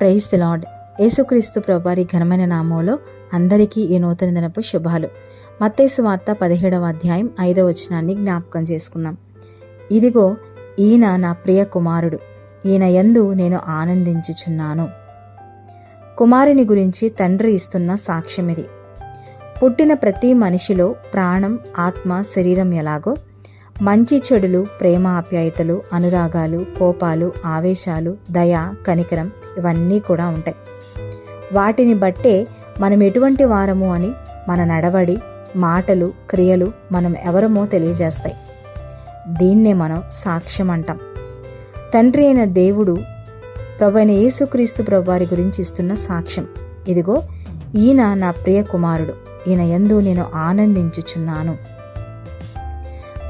Praise the lord. యేసుక్రీస్తు ప్రభువారి ఘనమైన నామంలో అందరికీ ఈ నూతన దినపు శుభాలు. మత్తేసు వార్త పదిహేడవ అధ్యాయం ఐదవ వచనాన్ని జ్ఞాపకం చేసుకుందాం. ఇదిగో ఈయన నా ప్రియ కుమారుడు. ఈయన యందు నేను ఆనందించుచున్నాను. కుమారుని గురించి తండ్రి ఇస్తున్న సాక్ష్యం ఇది పుట్టిన ప్రతి మనిషిలో ప్రాణం ఆత్మ శరీరం ఎలాగో మంచి చెడులు ప్రేమ ఆప్యాయతలు అనురాగాలు కోపాలు ఆవేశాలు దయ కనికరం ఇవన్నీ కూడా ఉంటాయి. వాటిని బట్టే మనం ఎటువంటి వారము అని మన నడవడి మాటలు క్రియలు మనం ఎవరమో తెలియజేస్తాయి. దీన్నే మనం సాక్ష్యం అంటాం. తండ్రి అయిన దేవుడు ప్రభు అయిన యేసుక్రీస్తు ప్రభు వారి గురించి ఇస్తున్న సాక్ష్యం. ఇదిగో ఈయన నా ప్రియ కుమారుడు. ఈయన ఎందు నేను ఆనందించుచున్నాను.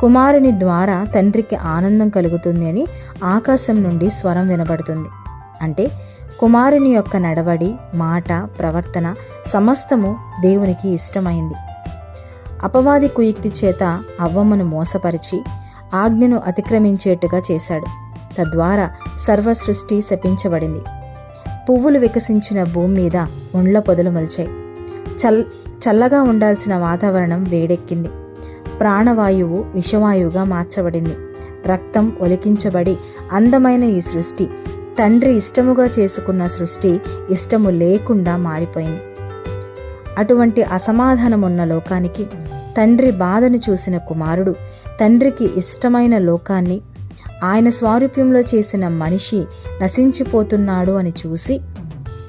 కుమారుని ద్వారా తండ్రికి ఆనందం కలుగుతుంది అని ఆకాశం నుండి స్వరం వినబడుతుంది. అంటే కుమారుని యొక్క నడవడి మాట ప్రవర్తన సమస్తము దేవునికి ఇష్టమైంది. అపవాది కుయుక్తి చేత అవ్వమ్మను మోసపరిచి ఆజ్ఞను అతిక్రమించేట్టుగా చేశాడు. తద్వారా సర్వ సృష్టి శపించబడింది. పువ్వులు వికసించిన భూమి మీద ఉండ్ల పొదలు మొలిచాయి. చల్ చల్లగా ఉండాల్సిన వాతావరణం వేడెక్కింది. ప్రాణవాయువు విషవాయువుగా మార్చబడింది. రక్తం ఒలికించబడి అందమైన ఈ సృష్టి తండ్రి ఇష్టముగా చేసుకున్న సృష్టి ఇష్టము లేకుండా మారిపోయింది. అటువంటి అసమాధానం ఉన్న లోకానికి తండ్రి బాధను చూసిన కుమారుడు తండ్రికి ఇష్టమైన లోకాన్ని ఆయన స్వారూప్యంలో చేసిన మనిషి నశించిపోతున్నాడు అని చూసి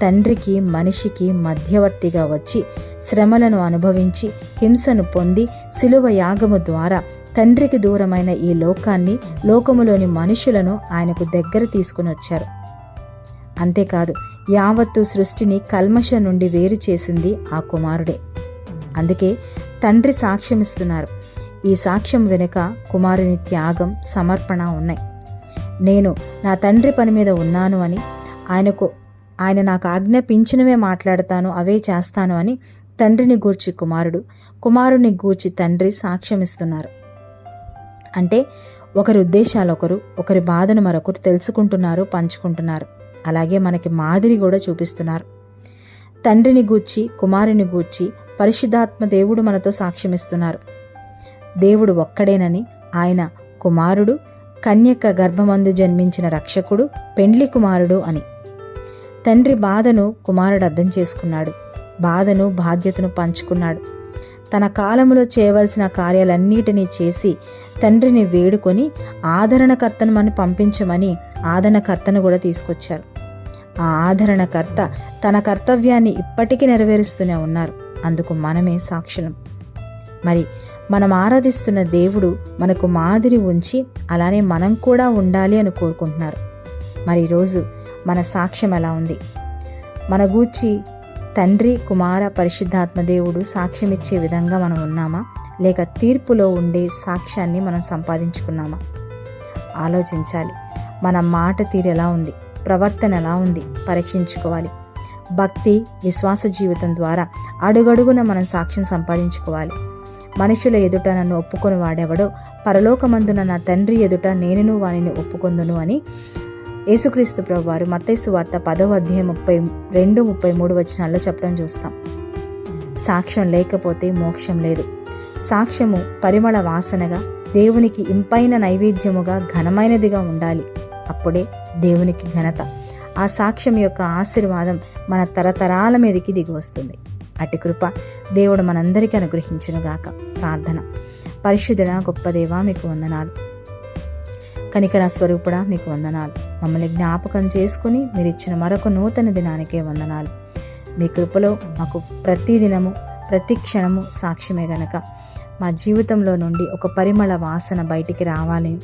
తండ్రికి మనిషికి మధ్యవర్తిగా వచ్చి శ్రమలను అనుభవించి హింసను పొంది శిలువ యాగము ద్వారా తండ్రికి దూరమైన ఈ లోకాన్ని లోకములోని మనుషులను ఆయనకు దగ్గర తీసుకుని వచ్చారు. అంతేకాదు యావత్తు సృష్టిని కల్మష నుండి వేరు చేసింది ఆ కుమారుడే. అందుకే తండ్రి సాక్ష్యమిస్తున్నారు ఈ సాక్ష్యం వెనుక కుమారుని త్యాగం సమర్పణ ఉన్నాయి. నేను నా తండ్రి పని మీద ఉన్నాను అని ఆయనకు ఆయన నాకు ఆజ్ఞాపించినవే మాట్లాడతాను అవే చేస్తాను అని తండ్రిని గూర్చి కుమారుడు. కుమారుని గూర్చి తండ్రి సాక్ష్యమిస్తున్నారు. అంటే ఒకరి ఉద్దేశాలు ఒకరు ఒకరి బాధను మరొకరు తెలుసుకుంటున్నారు పంచుకుంటున్నారు. అలాగే మనకి మాదిరి కూడా చూపిస్తున్నారు. తండ్రిని గూర్చి కుమారుని గూర్చి పరిశుద్ధాత్మ దేవుడు మనతో సాక్ష్యమిస్తున్నారు. దేవుడు ఒక్కడేనని ఆయన కుమారుడు కన్యక గర్భమందు జన్మించిన రక్షకుడు పెండ్లి కుమారుడు అని. తండ్రి బాధను కుమారుడు అర్థం చేసుకున్నాడు. బాధను బాధ్యతను పంచుకున్నాడు. తన కాలంలో చేయవలసిన కార్యాలన్నిటినీ చేసి తండ్రిని వేడుకొని ఆదరణకర్తను మన పంపించమని ఆదరణకర్తను కూడా తీసుకొచ్చారు. ఆ ఆదరణకర్త తన కర్తవ్యాన్ని ఇప్పటికీ నెరవేరుస్తూనే ఉన్నారు. అందుకు మనమే సాక్షులం. మరి మనం ఆరాధిస్తున్న దేవుడు మనకు మాదిరి ఉంచి అలానే మనం కూడా ఉండాలి అని కోరుకుంటున్నారు. మరి ఈరోజు మన సాక్ష్యం ఎలా ఉంది? మన గూర్చి తండ్రి కుమార పరిశుద్ధాత్మదేవుడు సాక్ష్యం ఇచ్చే విధంగా మనం ఉన్నామా? లేక తీర్పులో ఉండే సాక్ష్యాన్ని మనం సంపాదించుకున్నామా? ఆలోచించాలి. మన మాట తీరు ఎలా ఉంది? ప్రవర్తన ఎలా ఉంది? పరీక్షించుకోవాలి. భక్తి విశ్వాస జీవితం ద్వారా అడుగడుగున మనం సాక్ష్యం సంపాదించుకోవాలి. మనుషుల ఎదుట నన్ను ఒప్పుకొని వాడెవడో పరలోకమందున నా తండ్రి ఎదుట నేనును వానిని ఒప్పుకొందును అని యేసుక్రీస్తు ప్రభు వారు వార్త పదవ అధ్యాయం ముప్పై రెండు ముప్పై మూడు వచనాల్లో చెప్పడం చూస్తాం. సాక్ష్యం లేకపోతే మోక్షం లేదు. సాక్ష్యము పరిమళ వాసనగా దేవునికి ఇంపైన నైవేద్యముగా ఘనమైనదిగా ఉండాలి. అప్పుడే దేవునికి ఘనత. ఆ సాక్ష్యం యొక్క ఆశీర్వాదం మన తరతరాల మీదకి దిగి వస్తుంది అటు కృప దేవుడు మనందరికీ అనుగ్రహించునుగాక. ప్రార్థన. పరిశుద్ధుడ గొప్ప దేవా మీకు వందనాలు. కనికర స్వరూపుడా మీకు వందనాలు. మమ్మల్ని జ్ఞాపకం చేసుకుని మీరు ఇచ్చిన మరొక నూతన దినానికే వందనాలు. మీ కృపలో మాకు ప్రతి దినము ప్రతి క్షణము సాక్ష్యమే గనక. మా జీవితంలో నుండి ఒక పరిమళ వాసన బయటికి రావాలి.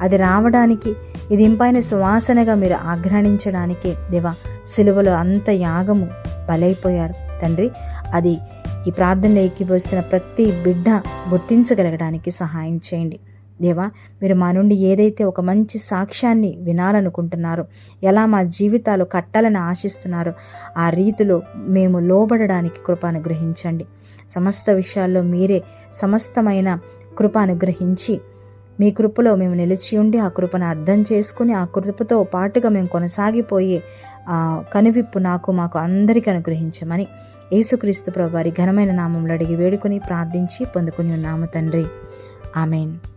అది రావడానికి ఇది ఇంపైన సువాసనగా మీరు ఆగ్రహించడానికే దేవా సిలువలో అంత యాగము బలైపోయారు. తండ్రి అది ఈ ప్రార్థనలో ఎక్కిపోస్తున్న ప్రతి బిడ్డ గుర్తించగలగడానికి సహాయం చేయండి. దేవా మీరు మా నుండి ఏదైతే ఒక మంచి సాక్ష్యాన్ని వినాలనుకుంటున్నారో ఎలా మా జీవితాలు కట్టాలని ఆశిస్తున్నారో ఆ రీతిలో మేము లోబడడానికి కృపను గ్రహించండి సమస్త విషయాల్లో మీరే సమస్తమైన కృప అనుగ్రహించి మీ కృపలో మేము నిలిచి ఉండి ఆ కృపను అర్థం చేసుకుని ఆ కృపతో పాటుగా మేము కొనసాగిపోయే ఆ, కనువిప్పు నాకు మాకు అందరికీ అనుగ్రహించమని యేసుక్రీస్తు ప్రభు వారి ఘనమైన నామంలో అడిగి వేడుకొని ప్రార్థించి పొందుకుని ఉన్నాము తండ్రి. ఆమెన్.